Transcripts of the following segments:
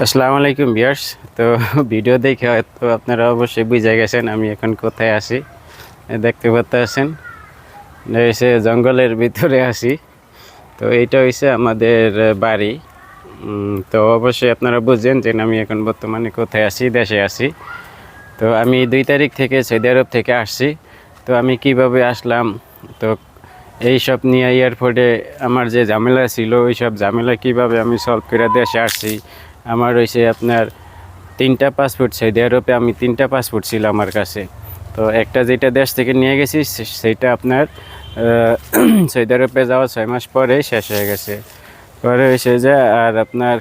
আসসালামু আলাইকুম বিয়ার্স তো ভিডিও দেখে হয়তো আপনারা অবশ্যই বুঝে গেছেন আমি এখন কোথায় এ, দেখতে পাচ্ছেন এসে জঙ্গলের ভিতরে আছি। তো এইটা হইছে আমাদের বাড়ি। তো অবশ্যই আপনারা বুঝছেন যে আমি এখন বর্তমানে কোথায় আছি, দেশে আছি। তো আমি দুই তারিখ থেকে সৌদি আরব থেকে আসছি। তো আমি কীভাবে আসলাম? তো এই সব নিয়ে এয়ারপোর্টে আমার যে ঝামেলা ছিল ওই সব ঝামেলা কীভাবে আমি সলভ করে দেশে আসছি? আমার হয়েছে আপনার তিনটা পাসপোর্ট সৌদি আরবে আমি তিনটা পাসপোর্ট ছিল আমার কাছে। তো একটা যেটা দেশ থেকে নিয়ে গেছি, সে- সেইটা আপনার সৌদি আরবে যাওয়া ছয় মাস পরে শেষ হয়ে গেছে। পরে হয়েছে যে, আর আপনার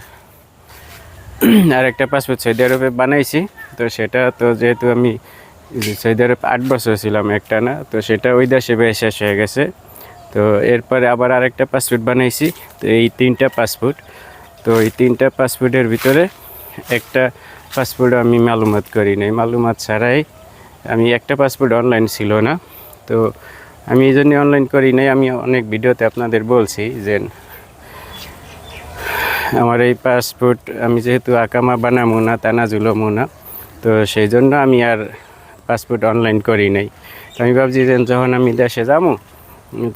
আর একটা পাসপোর্ট সৌদি আরবে বানাইছি। তো সেটা তো যেহেতু আমি সৌদি আরব আট বছর ছিলাম একটা না, তো সেটা ওই দেশে বেশ শেষ হয়ে গেছে। তো এরপরে আবার আরেকটা পাসপোর্ট বানাইছি। তো এই তিনটা পাসপোর্ট তো এই তিনটা পাসপোর্টের ভিতরে একটা পাসপোর্ট আমি মালুমাত করি নাই। মালুমাত ছাড়াই আমি একটা পাসপোর্ট অনলাইন ছিল না। তো আমি এই জন্য অনলাইন করি নাই। আমি অনেক ভিডিওতে আপনাদের বলছি যে আমার এই পাসপোর্ট আমি যেহেতু আকামা বানামো না তানাজুলমো না, তো সেই জন্য আমি আর পাসপোর্ট অনলাইন করি নাই। আমি ভাবছি যে যখন আমি দেশে যাব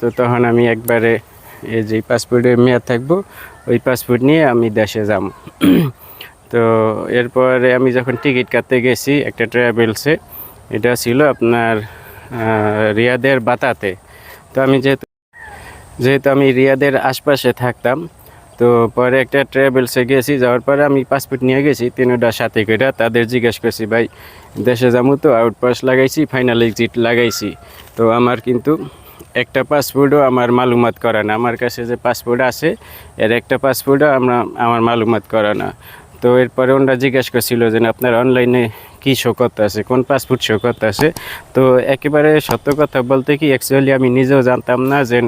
তো তখন আমি একবারে এই যে পাসপোর্টের মেয়াদ থাকব ওই পাসপোর্ট নিয়ে আমি দেশে যাব তো এরপরে আমি যখন টিকিট কাটতে গেছি একটা ট্রাভেলসে এটা ছিল আপনার রিয়াদের বাতাতে। তো আমি যেহেতু যেহেতু আমি রিয়াদের আশপাশে থাকতাম, তো পরে একটা ট্রাভেলসে গেছি, যাওয়ার পরে আমি পাসপোর্ট নিয়ে গেছি, তিনটা সাথে করে তাদের জিজ্ঞেস করছি, ভাই, দেশে যাব তো আউটপাস লাগাইছি ফাইনাল এক্সিট লাগাইছি। তো আমার কিন্তু একটা পাসপোর্টও আমার মালুমাত করা না। আমার কাছে যে পাসপোর্ট আছে, এর একটা পাসপোর্টও আমরা আমার মালুমাত করা না। তো এরপরে ওনারা জিজ্ঞেস করছিল যে, আপনার অনলাইনে কী শো করতে আছে, কোন পাসপোর্ট শো আছে, তো একেবারে সত্য কথা বলতে কি অ্যাকচুয়ালি আমি নিজেও জানতাম না যে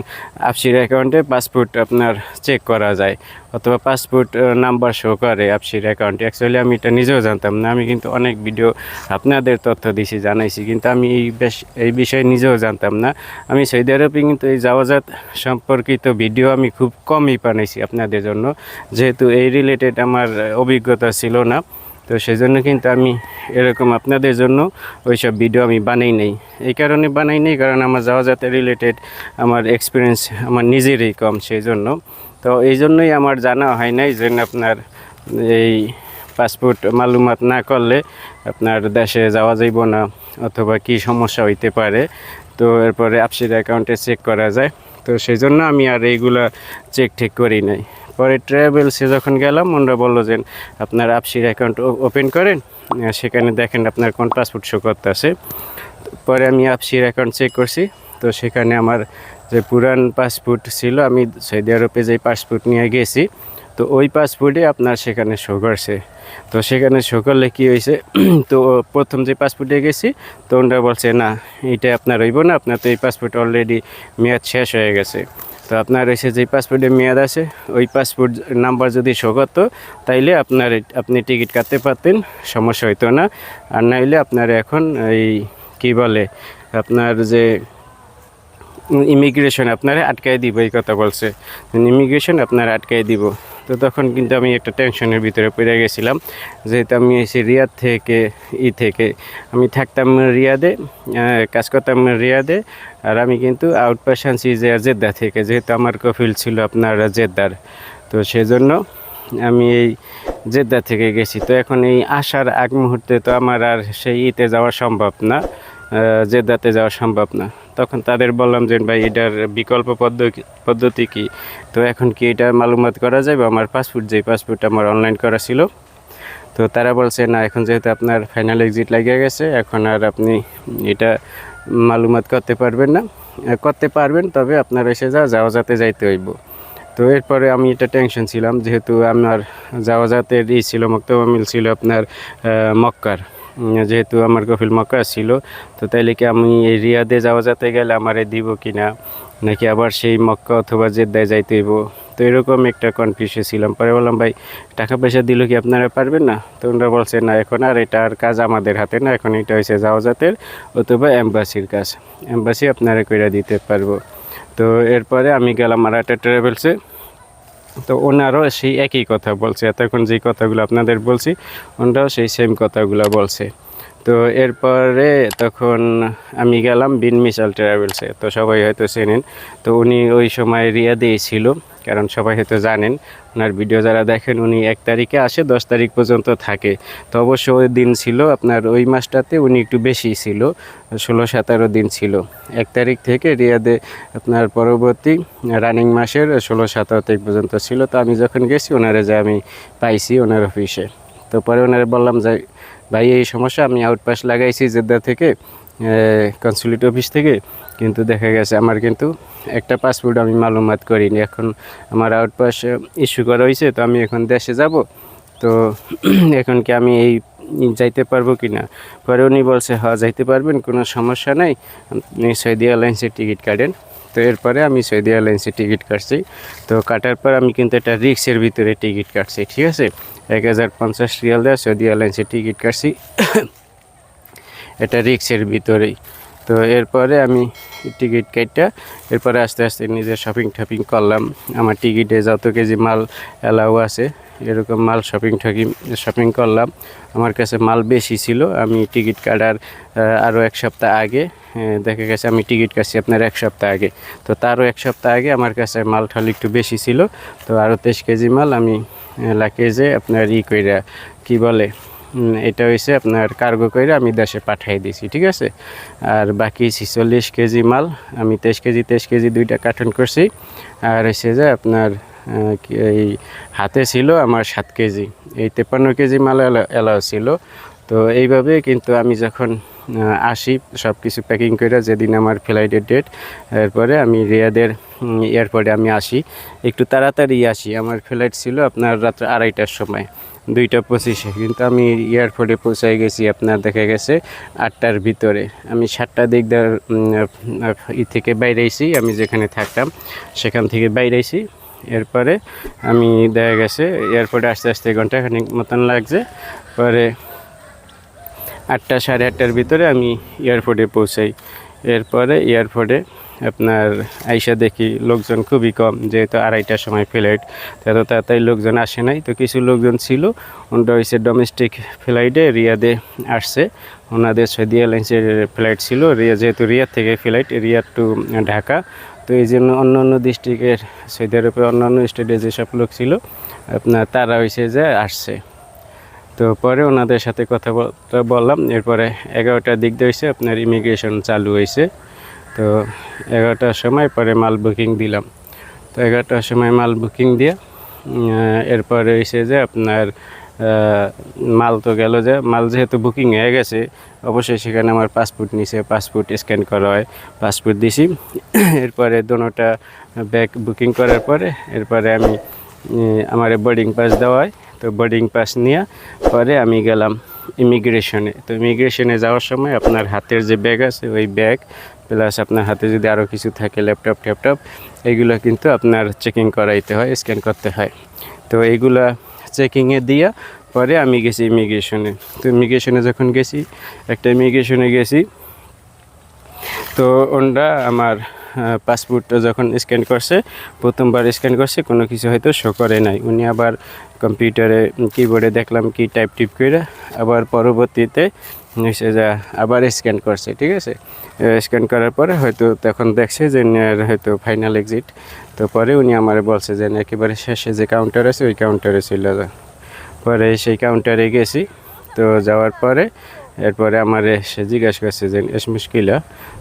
আপসির অ্যাকাউন্টে পাসপোর্ট আপনার চেক করা যায়, অথবা পাসপোর্ট নাম্বার শো করে আপসির অ্যাকাউন্টে অ্যাকচুয়ালি আমি এটা নিজেও জানতাম না, আমি কিন্তু অনেক ভিডিও আপনাদের তথ্য দিছি, জানাইছি, কিন্তু আমি এই বেশ, এই বিষয়ে নিজেও জানতাম না। আমি সৌদি আরবে কিন্তু এই যাওয়াজাত সম্পর্কিত ভিডিও আমি খুব কমই বানাইছি আপনাদের জন্য, যেহেতু এই রিলেটেড আমার অভিজ্ঞতা ছিল না। তো সেই জন্য কিন্তু আমি এরকম আপনাদের জন্য ওইসব ভিডিও আমি বানাই নেই। এই কারণে বানাই নেই, কারণ আমার যাওয়া যাতে রিলেটেড আমার এক্সপিরিয়েন্স আমার নিজেরই কম সেই জন্য তো এই জন্যই আমার জানা হয় নাই যে আপনার এই পাসপোর্ট মালুমাত না করলে আপনার দেশে যাওয়া যাইব না, অথবা কি সমস্যা হইতে পারে। তো এরপরে আপসির অ্যাকাউন্টে চেক করা যায়। তো সেই জন্য আমি আর এইগুলা চেক ঠিক করি নাই। পরে ট্রাভেলসে যখন গেলাম, ওনারা বলল যে, আপনার আপসির অ্যাকাউন্ট ওপেন করেন সেখানে দেখেন আপনার কোন পাসপোর্ট শো করতে আছে পরে আমি আপসির অ্যাকাউন্ট চেক করছি, তো সেখানে আমার যে পুরান পাসপোর্ট ছিল, আমি সৌদি আরবে যে পাসপোর্ট নিয়ে গেছি, তো ওই পাসপোর্টে আপনার সেখানে শো করছে। তো সেখানে শো করলে কী হয়েছে, তো প্রথম যে পাসপোর্টে গেছি, তো ওনারা বলছে, না, এইটা আপনার হইব না, আপনার তো এই পাসপোর্ট অলরেডি মেয়াদ শেষ হয়ে গেছে। তো আপনার এসে যে পাসপোর্টের মেয়াদ আছে, ওই পাসপোর্ট নাম্বার যদি শো করতো, তাইলে আপনার আপনি টিকিট কাটতে পারতেন, সমস্যা হইতো না। আর নাইলে আপনার এখন এই কি বলে, আপনার যে ইমিগ্রেশন আপনারা আটকায় দিব, এই কথা বলছে। ইমিগ্রেশন আপনারা আটকাই দিব। তো তখন কিন্তু আমি একটা টেনশনের ভিতরে পড়ে গেছিলাম। যেহেতু আমি এসে রিয়াদ থেকে, ই থেকে, আমি থাকতাম রিয়াদে কাজ করতাম রিয়াদে, আর আমি কিন্তু আউটপাস আনছি যে জেদ্দা থেকে, যেহেতু আমার কফিল ছিল আপনার জেদ্দার। তো সেজন্য আমি এই জেদ্দা থেকে গেছি। তো এখন এই আসার আগ মুহূর্তে তো আমার আর সেই ইতে যাওয়া সম্ভব না জেদ্দাতে যাওয়া সম্ভব না। তখন তাদের বললাম যে, ভাই, এটার বিকল্প পদ্ধতি পদ্ধতি কি? তো এখন কি এটা মালুমাত করা যাবে আমার পাসপোর্ট, যে পাসপোর্ট আমার অনলাইন করা ছিল। তো তারা বলছে, না, এখন যেহেতু আপনার ফাইনাল এক্সিট লাগিয়ে গেছে, এখন আর আপনি এটা মালুমাত করতে পারবেন না। করতে পারবেন, তবে আপনার এসে যা যাওয়া যাতে যাইতে হইব। তো এরপরে আমি এটা টেনশন ছিলাম, যেহেতু আমার যাওয়া যাতে ই ছিল মক্তমিল ছিল আপনার মক্কার। যেহেতু আমার কফিল মক্কা ছিল, তো তাইলে কি আমি এই রিয়াদে যাওয়া যাতে গেলে আমারে দিব কি না নাকি আবার সেই মক্কা অথবা জেদ্দায় যাইতে হইব? তো এরকম একটা কনফিউশন ছিলাম। পরে বললাম, ভাই, টাকা পয়সা দিল কি আপনারা পারবেন না? তো ওনারা বলছে, না, এখন আর এটার কাজ আমাদের হাতে না, এখন এটা হয়েছে যাওয়া যাতের অথবা এম্বাসির কাজ। এম্বাসি আপনারা কইরা দিতে পারব। তো এরপরে আমি গেলাম আর একটা ট্রাভেলসে তো ওনারও সেই একই কথা বলছে। এতক্ষণ যে কথাগুলো আপনাদের বলছি, ওনারাও সেই সেম কথাগুলো বলছে। তো এরপরে তখন আমি গেলাম বিন মিশাল ট্রাভেলসে, তো সবাই হয়তো চেনেন। তো উনি ওই সময় রিয়াদেই ছিল, কারণ সবাই হয়তো জানেন, ওনার ভিডিও যারা দেখেন উনি এক তারিখে আসে, দশ তারিখ পর্যন্ত থাকে। তো অবশ্য ওই দিন ছিল, আপনার ওই মাসটাতে উনি একটু বেশি ছিল, ষোলো সতেরো দিন ছিল। এক তারিখ থেকে রিয়াদে আপনার পরবর্তী রানিং মাসের ষোলো সতেরো তারিখ পর্যন্ত ছিল। তো আমি যখন গেছি, ওনারে যে আমি পাইছি ওনার অফিসে। তো পরে ওনারে বললাম যে ভাই, এই সমস্যা, আমি আউটপাস লাগাইছি জেদ্দা থেকে কনসুলেট অফিস থেকে, কিন্তু দেখা গেছে আমার কিন্তু একটা পাসপোর্ট আমি মালুমাত করিনি। এখন আমার আউটপাস ইস্যু করা হয়েছে তো আমি এখন দেশে যাব। তো এখন কি আমি এই যাইতে পারব কি না পরে উনি বলছে হ্যাঁ যাইতে পারবেন, কোনো সমস্যা নাই। আপনি সৌদি এয়ারলাইন্সের টিকিট কাটেন। তো এরপরে আমি সৌদি এয়ারলাইন্সের টিকিট কাটছি। তো কাটার পর আমি কিন্তু একটা রিক্সের ভিতরে টিকিট কাটছি, ঠিক আছে? এক হাজার পঞ্চাশ রিয়াল দেওয়া সৌদি এয়ারলাইন্সে টিকিট কাটছি। এটা রিক্সের ভিতরেই। তো এরপরে আমি টিকিট কাটটা এরপরে আস্তে আস্তে নিজের শপিং টপিং করলাম। আমার টিকিটে যত কেজি মাল অ্যালাউ আছে এরকম মাল শপিং ঠকি শপিং করলাম। আমার কাছে মাল বেশি ছিল। আমি টিকিট কাটার আরও এক সপ্তাহ আগে দেখা গেছে আমি টিকিট কাটছি আপনার এক সপ্তাহ আগে। তো তারও এক সপ্তাহ আগে আমার কাছে মাল ঠাল একটু বেশি ছিল। তো আরও তেইশ কেজি মাল আমি লাকেজে আপনার ই কইরা, কি বলে এটা হয়েছে আপনার কার্গো করে আমি দেশে পাঠিয়ে দিয়েছি ঠিক আছে? আর বাকি ছিচল্লিশ কেজি মাল। আমি তেইশ কেজি তেইশ কেজি দুইটা কার্টন করছি। আর হচ্ছে যে আপনার এই হাতে ছিল আমার সাত কেজি। এই তেপান্ন কেজি মাল এলাও ছিল। তো এইভাবে কিন্তু আমি যখন আসি সব কিছু প্যাকিং করে যেদিন আমার ফ্লাইটের ডেট এরপরে আমি রিয়াদের এয়ারপোর্টে আমি আসি। একটু তাড়াতাড়ি আসি। আমার ফ্লাইট ছিল আপনার রাত্রে আড়াইটার সময়, দুইটা পঁচিশে। কিন্তু আমি এয়ারপোর্টে পৌঁছায় গেছি আপনার দেখা গেছে আটটার ভিতরে। আমি সাতটার দিক ই থেকে বাইরে আইছি। আমি যেখানে থাকতাম, সেখান থেকে বাইরে আইছি। এরপরে আমি দেখা গেছে, এয়ারপোর্টে আস্তে আস্তে ঘণ্টা ঘন্টাখানিক মতন লাগছে। পরে আটটা সাড়ে আটটার ভিতরে আমি এয়ারপোর্টে পৌঁছাই। এরপরে এয়ারপোর্টে আপনার আইসা দেখি লোকজন খুবই কম, যেহেতু আড়াইটার সময় ফ্লাইট এত তাড়াতাড়ি লোকজন আসে নাই, তো কিছু লোকজন ছিল। ওটা হচ্ছে ডোমেস্টিক ফ্লাইটে রিয়াদে আসছে। ওনাদের সৌদি এয়ারলাইন্সের ফ্লাইট ছিল। রিয়া, যেহেতু রিয়ার থেকে ফ্লাইট রিয়ার টু ঢাকা। তো এই জন্য অন্য অন্য ডিস্ট্রিক্টের, সৌদি আরবের অন্যান্য স্টেটে যেসব লোক ছিল, আপনার তারা হয়েছে যে আসছে। তো পরে ওনাদের সাথে কথাবার্তা বললাম, এরপরে এগারোটার দিক দিয়ে হয়েছে আপনার ইমিগ্রেশন চালু হয়েছে তো এগারোটার সময় পরে মাল বুকিং দিলাম। তো এগারোটার সময় মাল বুকিং দিয়ে এরপরে হয়েছে যে আপনার মাল তো গেল যে, মাল যেহেতু বুকিং হয়ে গেছে, অবশ্যই সেখানে আমার পাসপোর্ট নিছে পাসপোর্ট স্ক্যান করা হয় পাসপোর্ট দিছি। এরপরে দোনোটা ব্যাগ বুকিং করার পরে, এরপরে আমি আমার বোর্ডিং পাস দেওয়া হয়। তো বোর্ডিং পাস নিয়ে পরে আমি গেলাম ইমিগ্রেশনে তো ইমিগ্রেশনে যাওয়ার সময় আপনার হাতের যে ব্যাগ আছে, ওই ব্যাগ প্লাস আপনার হাতে যদি আরও কিছু থাকে ল্যাপটপ ট্যাপটপ এইগুলো কিন্তু আপনার চেকিং করাইতে হয় স্ক্যান করতে হয়। তো এইগুলা চেকিংয়ে দিয়া পরে আমি গেছি ইমিগ্রেশনে তো ইমিগ্রেশনে যখন গেছি, একটা ইমিগ্রেশনে গেছি, তো ওনরা আমার পাসপোর্টটা যখন স্ক্যান করছে, প্রথমবার স্ক্যান করছে, কোনো কিছু হয়তো শো করে নাই। উনি আবার কম্পিউটারে কিবোর্ডে দেখলাম কি টাইপ টিপ করে আবার পরবর্তীতে হচ্ছে যা আবার স্ক্যান করছে, ঠিক আছে? স্ক্যান করার পরে হয়তো তখন দেখছে যে হয়তো ফাইনাল এক্সিট তো পরে উনি আমার বলছে যে একেবারে শেষে যে কাউন্টার আছে, ওই কাউন্টারে যা। পরে সেই কাউন্টারে গেছি। তো যাওয়ার পরে, এরপরে আমার সে জিজ্ঞাসা করছে যে, এস মুশকিলা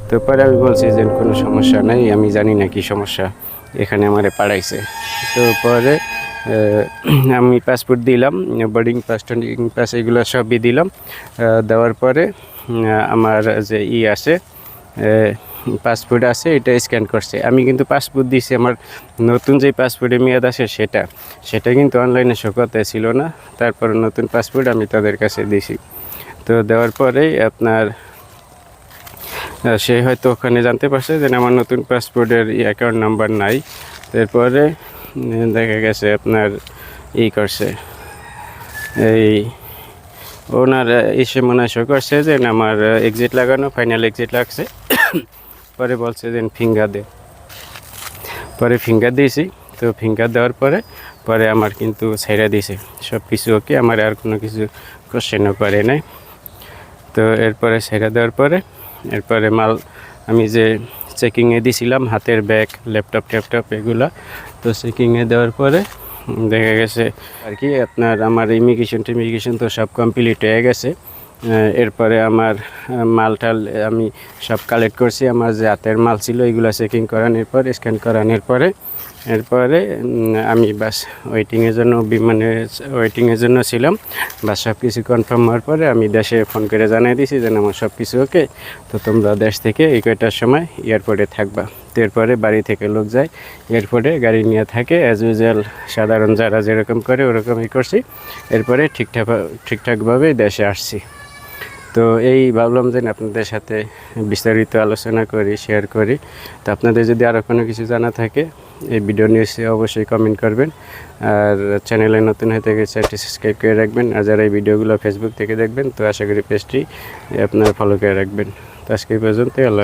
তো পরে আমি বলছি যে, কোনো সমস্যা নাই, আমি জানি না কি সমস্যা এখানে আমারে পাড়াইছে। তো পরে আমি পাসপোর্ট দিলাম বোর্ডিং পাস টোর্ডিং পাস এগুলো সবই দিলাম। দেওয়ার পরে আমার যে ই আছে পাসপোর্ট আছে এটা স্ক্যান করছে। আমি কিন্তু পাসপোর্ট দিয়েছি আমার নতুন যে পাসপোর্টের মেয়াদ আছে সেটা। সেটা কিন্তু অনলাইনে শোকাতে ছিল না তারপর নতুন পাসপোর্ট আমি তাদের কাছে দিয়েছি তো দেওয়ার পরেই আপনার সে হয়তো ওখানে জানতে পারছে যে আমার নতুন পাসপোর্টের অ্যাকাউন্ট নাম্বার নাই। তারপরে উম, দেখা গেছে আপনার ই করছে। এই ওনার এসে মনে করছে যে আমার এক্সিট লাগানো ফাইনাল এক্সিট লাগছে। পরে বলছে দেন ফিঙ্গার দে। পরে ফিঙ্গার দিয়েছি, তো ফিঙ্গার দেওয়ার পরে পরে আমার কিন্তু ছেড়ে দিয়েছে। সব কিছু ওকে, আমার আর কোনো কিছু কোশ্চেনও করে নাই। তো এরপরে ছেড়ে দেওয়ার পরে, এরপরে মাল আমি যে চেকিংয়ে দিছিলাম, হাতের ব্যাগ ল্যাপটপ ট্যাপটপ এগুলা, তো চেকিংয়ে দেওয়ার পরে, দেখা গেছে আর কি, আপনার আমার ইমিগ্রেশন টিমিগ্রেশন তো সব কমপ্লিট হয়ে গেছে। এরপরে আমার আহ, মাল টাল আমি সব কালেক্ট করছি আমার যে হাতের মাল ছিল এগুলো চেকিং করানোর পর স্ক্যান করানোর পরে এরপরে আমি বাস ওয়েটিংয়ের জন্য বিমানে ওয়েটিংয়ের জন্য ছিলাম। বাস সব কিছু কনফার্ম হওয়ার পরে আমি দেশে ফোন করে জানিয়ে দিয়েছি যে আমার সব কিছু ওকে তো তোমরা দেশ থেকে এই কয়টার সময় এয়ারপোর্টে থাকবা। তো এরপরে বাড়ি থেকে লোক যায় এয়ারপোর্টে গাড়ি নিয়ে থাকে অ্যাজ ইউজুয়াল সাধারণ যারা যেরকম করে ওরকমই করছি। এরপরে ঠিকঠাক ঠিকঠাকভাবে দেশে আসছি। তো এই ভাবলাম যে আপনাদের সাথে বিস্তারিত আলোচনা করি শেয়ার করি। তো আপনাদের যদি আরও কোনো কিছু জানা থাকে, এই ভিডিও নিউজে অবশ্যই কমেন্ট করবেন। আর চ্যানেলে নতুন হয়ে থাকে চ্যানেলটি সাবস্ক্রাইব করে রাখবেন। আর যারা এই ভিডিওগুলো ফেসবুক থেকে দেখবেন, তো আশা করি পেজটি আপনারা ফলো করে রাখবেন। তো আজকে পর্যন্ত আল্লাহ।